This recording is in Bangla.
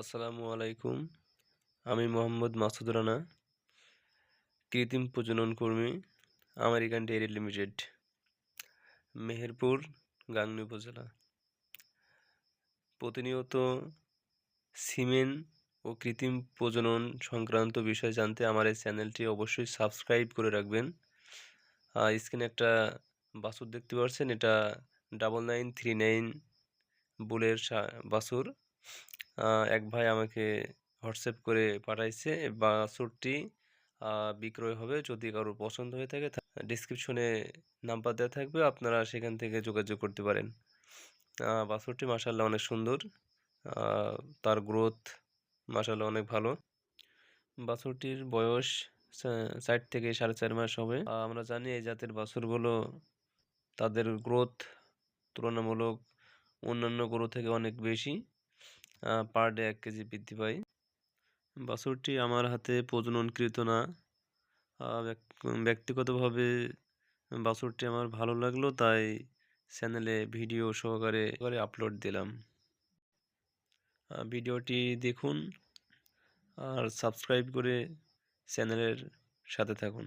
আসসালামু আলাইকুম। আমি মোহাম্মদ মাসুদ রানা, কৃত্রিম প্রজনন কর্মী, American dairy limited, Meherpur, Gangni উপজেলা। প্রতিনিয়ত সিমেন ও কৃত্রিম প্রজনন সংক্রান্ত বিষয় জানতে আমার এই চ্যানেলটি অবশ্যই সাবস্ক্রাইব করে রাখবেন। স্ক্রিনে একটা বাছুর দেখতে পাচ্ছেন, এটা ডাবল নাইন থ্রি নাইন বুলের বাছুর এক ভাই আমাকে হোয়াটসঅ্যাপ করে পাঠাইছে, বাছুরটি বিক্রয় হবে যদি কারোর পছন্দ হয়ে থাকে ডিসক্রিপশনে নাম্বার দেওয়া থাকবে, আপনারা সেখান থেকে যোগাযোগ করতে পারেন। বাছুরটি মাসাল্লাহ অনেক সুন্দর তার গ্রোথ মাসাল্লাহ অনেক ভালো। বাছুরটির বয়স চার থেকে সাড়ে চার মাস হবে। আমরা জানি এই জাতের বাছুরগুলো তাদের গ্রোথ তুলনামূলক অন্যান্য গরু থেকে অনেক বেশি। পার ডে এক কেজি বৃদ্ধি পায় বাছুরটি আমার হাতে প্রজননকৃত না। ব্যক্তিগতভাবে বাছুরটি আমার ভালো লাগল, তাই চ্যানেলে ভিডিও সহকারে করে আপলোড দিলাম। ভিডিওটি দেখুন আর সাবস্ক্রাইব করে চ্যানেলের সাথে থাকুন।